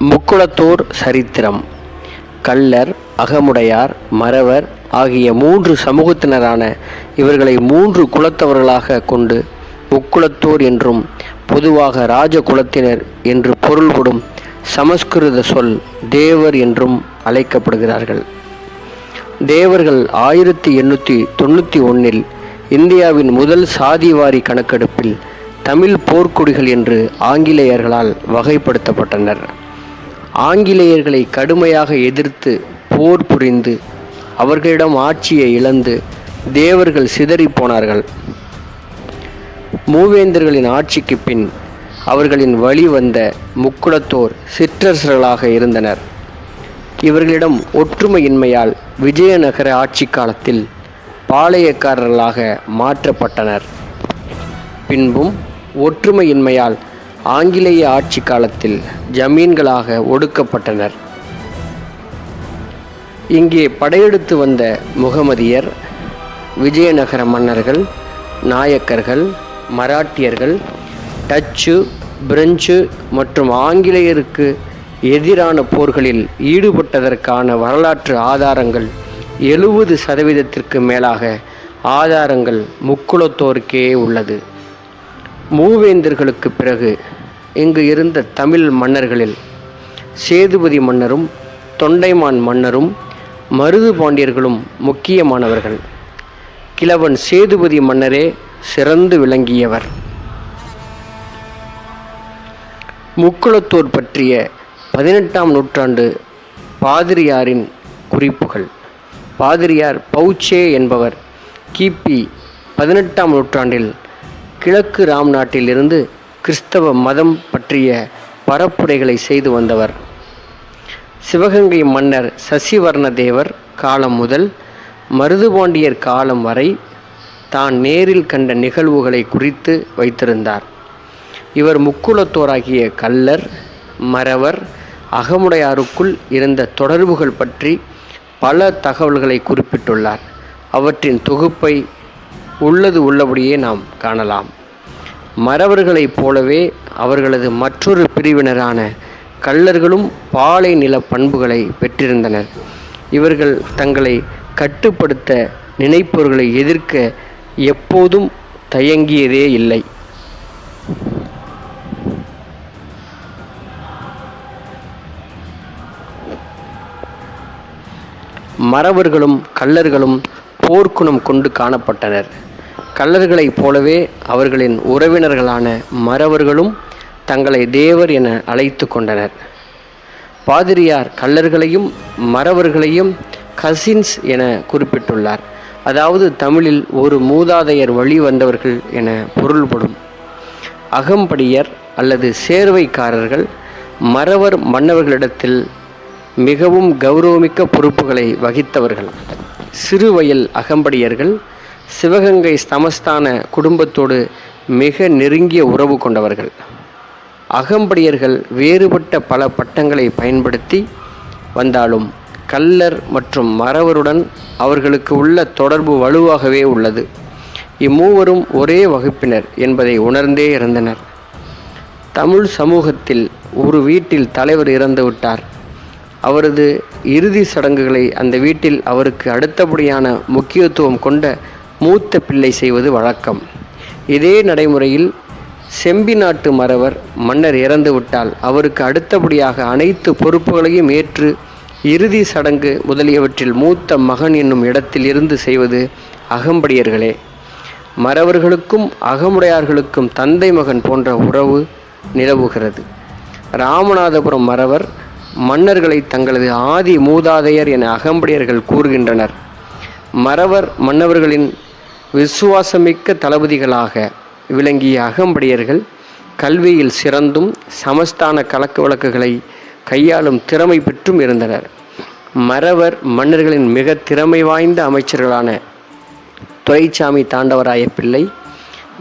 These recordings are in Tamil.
முக்குளத்தூர் சரித்திரம். கள்ளர் அகமுடையார் மறவர் ஆகிய மூன்று சமூகத்தினரான இவர்களை மூன்று குலத்தவர்களாக கொண்டு முக்குளத்தூர் என்றும் பொதுவாக ராஜ குலத்தினர் என்று பொருள்படும் சமஸ்கிருத சொல் தேவர் என்றும் அழைக்கப்படுகிறார்கள். தேவர்கள் ஆயிரத்தி எண்ணூற்றி தொண்ணூற்றி ஒன்றில் இந்தியாவின் முதல் சாதிவாரி கணக்கெடுப்பில் தமிழ் போர்க்குடிகள் என்று ஆங்கிலேயர்களால் வகைப்படுத்தப்பட்டனர். ஆங்கிலேயர்களை கடுமையாக எதிர்த்து போர் புரிந்து அவர்களிடம் ஆட்சியை இழந்து தேவர்கள் சிதறிப் போனார்கள். மூவேந்தர்களின் ஆட்சிக்கு பின் அவர்களின் வழி வந்த முக்குளத்தோர் சிற்றரசர்களாக இருந்தனர். இவர்களிடம் ஒற்றுமையின்மையால் விஜயநகர ஆட்சி காலத்தில் பாளையக்காரர்களாக மாற்றப்பட்டனர். பின்பும் ஒற்றுமையின்மையால் ஆங்கிலேய ஆட்சி காலத்தில் ஜமீன்களாக ஒடுக்கப்பட்டனர். இங்கே படையெடுத்து வந்த முகமதியர் விஜயநகர மன்னர்கள் நாயக்கர்கள் மராட்டியர்கள் டச்சு பிரெஞ்சு மற்றும் ஆங்கிலேயருக்கு எதிரான போர்களில் ஈடுபட்டதற்கான வரலாற்று ஆதாரங்கள் எழுபது சதவீதத்திற்கு மேலாக ஆதாரங்கள் முக்குளத்தோருக்கே உள்ளது. மூவேந்தர்களுக்கு பிறகு இங்கு இருந்த தமிழ் மன்னர்களில் சேதுபதி மன்னரும் தொண்டைமான் மன்னரும் மருது பாண்டியர்களும் முக்கியமானவர்கள். கிழவன் சேதுபதி மன்னரே சிறந்து விளங்கியவர். முக்குளத்தோர் பற்றிய பதினெட்டாம் நூற்றாண்டு பாதிரியாரின் குறிப்புகள். பாதிரியார் பௌச்சே என்பவர் கிபி பதினெட்டாம் நூற்றாண்டில் கிழக்கு ராம் நாட்டிலிருந்து கிறிஸ்தவ மதம் பற்றிய பரப்புரைகளை செய்து வந்தவர். சிவகங்கை மன்னர் சசிவர்ண தேவர் காலம் முதல் மருதுபாண்டியர் காலம் வரை தான் நேரில் கண்ட நிகழ்வுகளை குறித்து வைத்திருந்தார். இவர் முக்குலத்தோராகிய கள்ளர் மறவர் அகமுடையாருக்குள் இருந்த தொடர்புகள் பற்றி பல தகவல்களை குறிப்பிட்டுள்ளார். அவற்றின் தொகுப்பை உள்ளது உள்ளபடியே நாம் காணலாம். மறவர்களைப் போலவே அவர்களது மற்றொரு பிரிவினரான கள்ளர்களும் பாலை நில பண்புகளை பெற்றிருந்தனர். இவர்கள் தங்களை கட்டுப்படுத்த நினைப்பவர்களை எதிர்க்க எப்போதும் தயங்கியதே இல்லை. மறவர்களும் கள்ளர்களும் போர்க்குணம் கொண்டு காணப்பட்டனர். கள்ளர்களைப் போலவே அவர்களின் உறவினர்களான மறவர்களும் தங்களை தேவர் என அழைத்து கொண்டனர். பாதிரியார் கள்ளர்களையும் மறவர்களையும் கசின்ஸ் என குறிப்பிட்டுள்ளார். அதாவது தமிழில் ஒரு மூதாதையர் வழி வந்தவர்கள் என பொருள்படும். அகம்படியர் அல்லது சேர்வைக்காரர்கள் மறவர் மன்னவர்களிடத்தில் மிகவும் கௌரவமிக்க பொறுப்புகளை வகித்தவர்கள். சிறுவயல் அகம்படியர்கள் சிவகங்கை ஸ்தமஸ்தான குடும்பத்தோடு மிக நெருங்கிய உறவு கொண்டவர்கள். அகம்படியர்கள் வேறுபட்ட பல பட்டங்களை பயன்படுத்தி வந்தாலும் கள்ளர் மற்றும் மறவருடன் அவர்களுக்கு உள்ள தொடர்பு வலுவாகவே உள்ளது. இம்மூவரும் ஒரே வகுப்பினர் என்பதை உணர்ந்தே இருந்தனர் தமிழ் சமூகத்தில் ஒரு வீட்டில் தலைவர் இறந்துவிட்டார் அவரது இறுதி சடங்குகளை அந்த வீட்டில் அவருக்கு அடுத்தபடியான முக்கியத்துவம் கொண்ட மூத்த பிள்ளை செய்வது வழக்கம். இதே நடைமுறையில் செம்பி நாட்டு மறவர் மன்னர் இறந்துவிட்டால் அவருக்கு அடுத்தபடியாக அனைத்து பொறுப்புகளையும் ஏற்று இறுதி சடங்கு முதலியவற்றில் மூத்த மகன் என்னும் இடத்தில் இருந்து செய்வது அகம்படியர்களே. மறவர்களுக்கும் அகமுடையார்களுக்கும் தந்தை மகன் போன்ற உறவு நிலவுகிறது. ராமநாதபுரம் மறவர் மன்னர்களை தங்களது ஆதி மூதாதையர் என அகம்படியர்கள் கூறுகின்றனர். மறவர் மன்னவர்களின் விசுவாசமிக்க தளபதிகளாக விளங்கிய அகம்படியர்கள் கல்வியில் சிறந்தும் சமஸ்தான கலக்க வழக்குகளை கையாளும் திறமை பெற்றும் இருந்தனர். மறவர் மன்னர்களின் மிக திறமை வாய்ந்த அமைச்சர்களான துரைச்சாமி தாண்டவராய பிள்ளை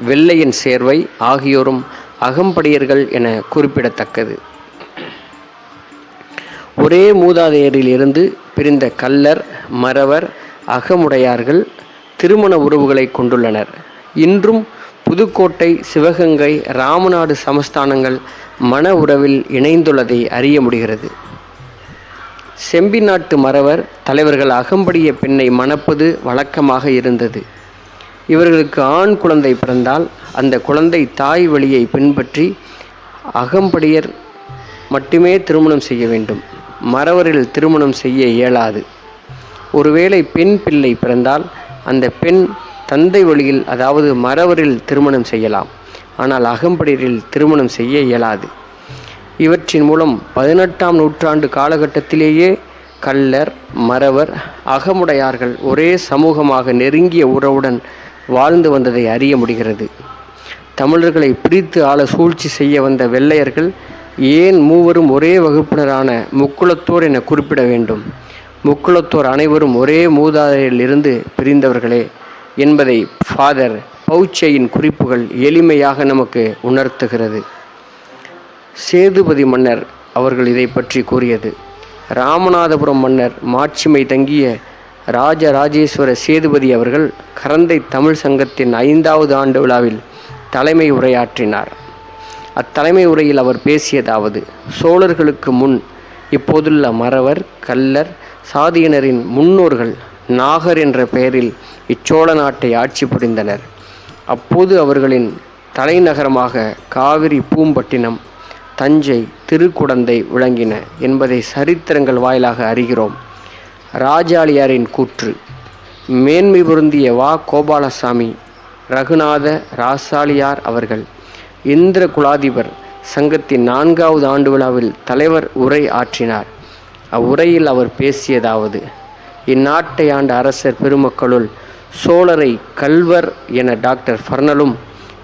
வெள்ளையன் சேர்வை ஆகியோரும் அகம்படியர்கள் என குறிப்பிடத்தக்கது. ஒரே மூதாதையரில் இருந்து பிரிந்த கல்லர் மறவர் அகமுடையார்கள் திருமண உறவுகளை கொண்டுள்ளனர். இன்றும் புதுக்கோட்டை சிவகங்கை ராமநாடு சமஸ்தானங்கள் மன உறவில் இணைந்துள்ளதை அறிய முடிகிறது. செம்பி நாட்டு மறவர் தலைவர்கள் அகம்படிய பெண்ணை மணப்பது வழக்கமாக இருந்தது. இவர்களுக்கு ஆண் குழந்தை பிறந்தால் அந்த குழந்தை தாய் வழியை பின்பற்றி அகம்படியர் மட்டுமே திருமணம் செய்ய வேண்டும். மறவரில் திருமணம் செய்ய இயலாது. ஒருவேளை பெண் பிள்ளை பிறந்தால் அந்த பெண் தந்தை வழியில் அதாவது மறவரில் திருமணம் செய்யலாம். ஆனால் அகம்படியில் திருமணம் செய்ய இயலாது. இவற்றின் மூலம் பதினெட்டாம் நூற்றாண்டு காலகட்டத்திலேயே கள்ளர் மறவர் அகமுடையார்கள் ஒரே சமூகமாக நெருங்கிய உறவுடன் வாழ்ந்து வந்ததை அறிய முடிகிறது. தமிழர்களை பிரித்து ஆள சூழ்ச்சி செய்ய வந்த வெள்ளையர்கள் ஏன் மூவரும் ஒரே வகுப்பினரான முக்குளத்தோர் என குறிப்பிட வேண்டும். முக்குளத்தோர் அனைவரும் ஒரே மூதாதையிலிருந்து பிரிந்தவர்களே என்பதை ஃபாதர் பௌச்சையின் குறிப்புகள் எளிமையாக நமக்கு உணர்த்துகிறது. சேதுபதி மன்னர் அவர்கள் இதை பற்றி கூறியது. ராமநாதபுரம் மன்னர் மாட்சிமை தங்கிய ராஜராஜேஸ்வர சேதுபதி அவர்கள் கரந்தை தமிழ் சங்கத்தின் ஐந்தாவது ஆண்டு விழாவில் தலைமை உரையாற்றினார். அத்தலைமை உரையில் அவர் பேசியதாவது சோழர்களுக்கு முன் இப்போதுள்ள மறவர் கல்லர் சாதியினரின் முன்னோர்கள் நாகர் என்ற பெயரில் இச்சோழ நாட்டை ஆட்சி புரிந்தனர். அப்போது அவர்களின் தலைநகரமாக காவிரி பூம்பட்டினம் தஞ்சை திருக்குடந்தை விளங்கின என்பதை சரித்திரங்கள் வாயிலாக அறிகிறோம். ராஜாளியாரின் கூற்று மேன்மை பொருந்திய வா. கோபாலசாமி ரகுநாத ராசாலியார் அவர்கள் இந்திர குலாதிபர் சங்கத்தின் நான்காவது ஆண்டு விழாவில் தலைவர் உரை ஆற்றினார். அவ்வுரையில் அவர் பேசியதாவது இந்நாட்டை ஆண்ட அரசர் பெருமக்களுள் சோழரை கல்வர் என டாக்டர் ஃபர்னலும்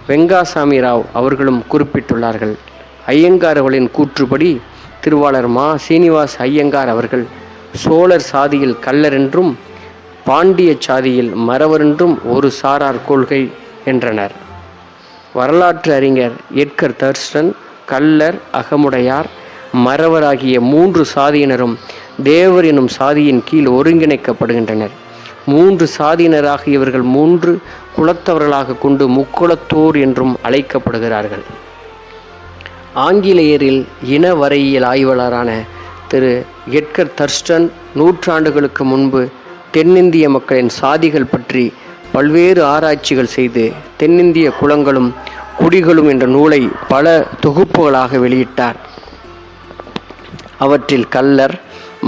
வெங்காசாமி ராவ் அவர்களும் குறிப்பிட்டுள்ளார்கள். ஐயங்கார் அவர்களின் கூற்றுப்படி திருவாளர் மா. சீனிவாஸ் ஐயங்கார் அவர்கள் சோழர் சாதியில் கல்லர் என்றும் பாண்டிய சாதியில் மறவர் என்றும் ஒரு சாரார் கொள்கை என்றனர். வரலாற்று அறிஞர் எட்கர் தர்ஸ்டன் கல்லர் அகமுடையார் மறவராகிய மூன்று சாதியினரும் தேவர் எனும் சாதியின் கீழ் ஒருங்கிணைக்கப்படுகின்றனர். மூன்று சாதியினராக இவர்கள் மூன்று குலத்தவர்களாக கொண்டு முக்குலத்தோர் என்றும் அழைக்கப்படுகிறார்கள். ஆங்கிலேயரில் இன வரையியல் ஆய்வாளரான திரு எட்கர் தர்ஸ்டன் நூற்றாண்டுகளுக்கு முன்பு தென்னிந்திய மக்களின் சாதிகள் பற்றி பல்வேறு ஆராய்ச்சிகள் செய்து தென்னிந்திய குலங்களும் குடிகளும் என்ற நூலை பல தொகுப்புகளாக வெளியிட்டார். அவற்றில் கல்லர்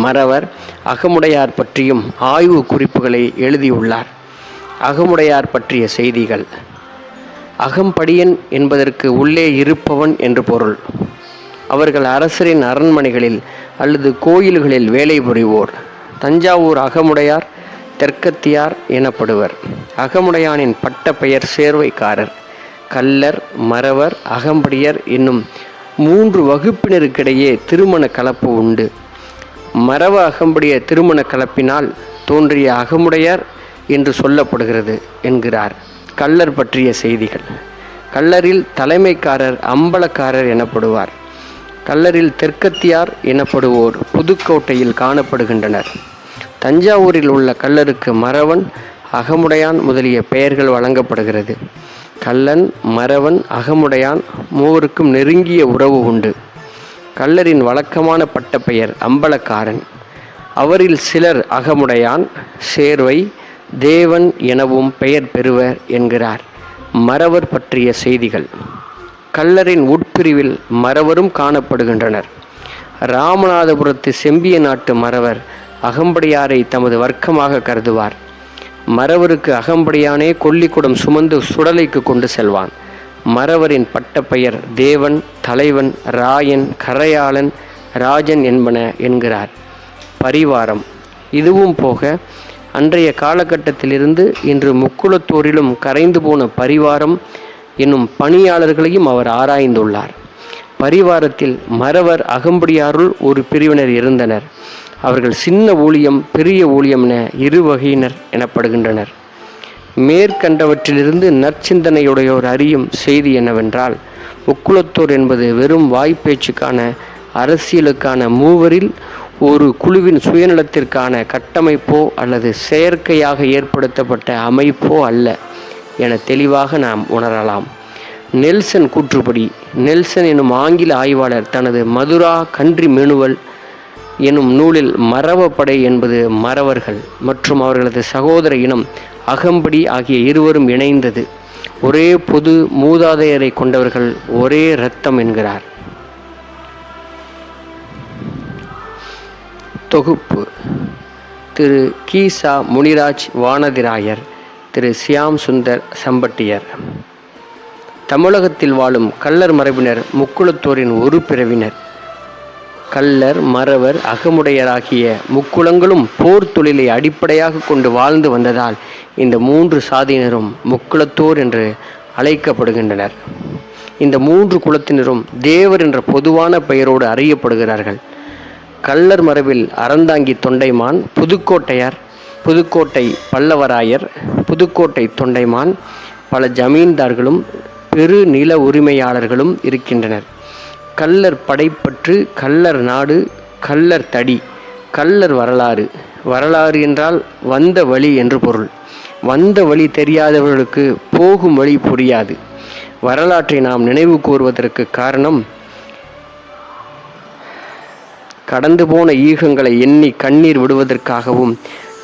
மறவர் அகமுடையார் பற்றியும் ஆய்வு குறிப்புகளை எழுதியுள்ளார். அகமுடையார் பற்றிய செய்திகள். அகம்படியன் என்பதற்கு உள்ளே இருப்பவன் என்று பொருள். அவர்கள் அரசரின் அரண்மனைகளில் அல்லது கோயில்களில் வேலை புரிவோர். தஞ்சாவூர் அகமுடையார் தெற்கத்தியார் எனப்படுவர். அகமுடையானின் பட்ட பெயர் சேர்வைக்காரர். கல்லர் மறவர் அகம்படியர் என்னும் மூன்று வகுப்பினருக்கிடையே திருமண கலப்பு உண்டு. மரவ அகம்படிய திருமண கலப்பினால் தோன்றிய அகமுடையார் என்று சொல்லப்படுகிறது என்கிறார் கள்ளர் பற்றிய செய்திகள். கள்ளரில் தலைமைக்காரர் அம்பலக்காரர் எனப்படுவார். கள்ளரில் தெற்கத்தியார் எனப்படுவோர் புதுக்கோட்டையில் காணப்படுகின்றனர். தஞ்சாவூரில் உள்ள கள்ளருக்கு மறவன் அகமுடையான் முதலிய பெயர்கள் வழங்கப்படுகிறது. கள்ளன் மறவன் அகமுடையான் மூவருக்கும் நெருங்கிய உறவு உண்டு. கள்ளரின் வழக்கமான பட்டப்பெயர் அம்பலக்காரன். அவரில் சிலர் அகமுடையான் சேர்வை தேவன் எனவும் பெயர் பெறுவர் என்கிறார். மறவர் பற்றிய செய்திகள். கள்ளரின் உட்பிரிவில் மறவரும் காணப்படுகின்றனர். ராமநாதபுரத்து செம்பிய நாட்டு மறவர் அகம்படியாரை தமது வர்க்கமாக கருதுவார். மறவருக்கு அகம்படியானே கொல்லிக்குடம் சுமந்து சுடலைக்கு கொண்டு செல்வான். மறவரின் பட்டப்பெயர் தேவன் தலைவன் ராயன் கரையாளன் ராஜன் என்பன என்கிறார். பரிவாரம். இதுவும் போக அன்றைய காலகட்டத்திலிருந்து இன்று முக்குளத்தூரிலும் கரைந்து போன பரிவாரம் என்னும் பணியாளர்களையும் அவர் ஆராய்ந்துள்ளார். பரிவாரத்தில் மறவர் அகம்படியாருள் ஒரு பிரிவினர் இருந்தனர். அவர்கள் சின்ன ஊழியம் பெரிய ஊழியம் என இரு வகையினர் எனப்படுகின்றனர். மேற்கண்டவற்றிலிருந்து நற்சிந்தனையுடையோர் அறியும் செய்தி என்னவென்றால் முக்குளத்தோர் என்பது வெறும் வாய்ப்பேச்சுக்கான அரசியலுக்கான மூவரில் ஒரு குழுவின் சுயநலத்திற்கான கட்டமைப்போ அல்லது செயற்கையாக ஏற்படுத்தப்பட்ட அமைப்போ அல்ல என தெளிவாக நாம் உணரலாம். நெல்சன் கூற்றுப்படி நெல்சன் எனும் ஆங்கில ஆய்வாளர் தனது மதுரா கன்றி மெனுவல் எனும் நூலில் மரவப்படை என்பது மறவர்கள் மற்றும் அவர்களது சகோதர இனம் அகம்படி ஆகிய இருவரும் இணைந்தது. ஒரே பொது மூதாதையரை கொண்டவர்கள் ஒரே இரத்தம் என்கிறார். தொகுப்பு. திரு கீசா முனிராஜ் வானதிராயர் திரு சியாம் சுந்தர் சம்பட்டியர். தமிழகத்தில் வாழும் கள்ளர் மரபினர் முக்குளத்தோரின் ஒரு பிறவினர். கள்ளர் மறவர் அகமுடையராகிய முக்குளங்களும் போர் தொழிலை அடிப்படையாக கொண்டு வாழ்ந்து வந்ததால் இந்த மூன்று சாதியினரும் முக்குளத்தோர் என்று அழைக்கப்படுகின்றனர். இந்த மூன்று குலத்தினரும் தேவர் என்ற பொதுவான பெயரோடு அறியப்படுகிறார்கள். கள்ளர் மரபில் அறந்தாங்கி தொண்டைமான் புதுக்கோட்டையார் புதுக்கோட்டை பல்லவராயர் புதுக்கோட்டை தொண்டைமான் பல ஜமீன்தார்களும் பெரு நில உரிமையாளர்களும் இருக்கின்றனர். கள்ளர் படைப்பற்று கள்ளர் நாடு கள்ளர் தடி கள்ளர் வரலாறு. வரலாறு என்றால் வந்த வழி என்று பொருள். வந்த வழி தெரியாதவர்களுக்கு போகும் வழி புரியாது. வரலாற்றை நாம் நினைவு கூறுவதற்கு காரணம் கடந்து போன ஈகங்களை எண்ணி கண்ணீர் விடுவதற்காகவும்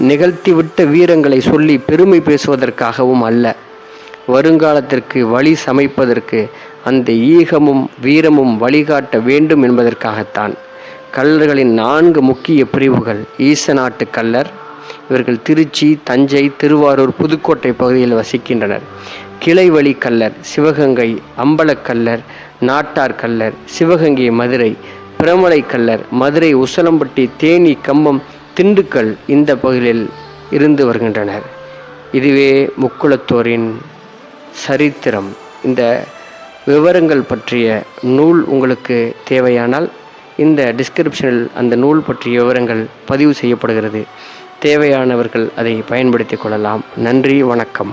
நிகழ்த்திவிட்ட வீரங்களை சொல்லி பெருமை பேசுவதற்காகவும் அல்ல. வருங்காலத்திற்கு வழி சமைப்பதற்கு அந்த ஈகமும் வீரமும் வழிகாட்ட வேண்டும் என்பதற்காகத்தான். கல்லர்களின் நான்கு முக்கிய பிரிவுகள் ஈச நாட்டு கல்லர் இவர்கள் திருச்சி தஞ்சை திருவாரூர் புதுக்கோட்டை பகுதியில் வசிக்கின்றனர். கிளைவழி கல்லர் சிவகங்கை அம்பலக்கல்லர் நாட்டார் கல்லர் சிவகங்கை மதுரை பிரமலை கல்லர் மதுரை உசலம்பட்டி தேனி கம்பம் திண்டுக்கல் இந்த பகுதியில் இருந்து வருகின்றனர். இதுவே முக்குளத்தோரின் சரித்திரம். இந்த விவரங்கள் பற்றிய நூல் உங்களுக்கு தேவையானால் இந்த டிஸ்கிரிப்ஷனில் அந்த நூல் பற்றிய விவரங்கள் பதிவு செய்யப்படுகிறது. தேவையானவர்கள் அதை பயன்படுத்தி கொள்ளலாம். நன்றி வணக்கம்.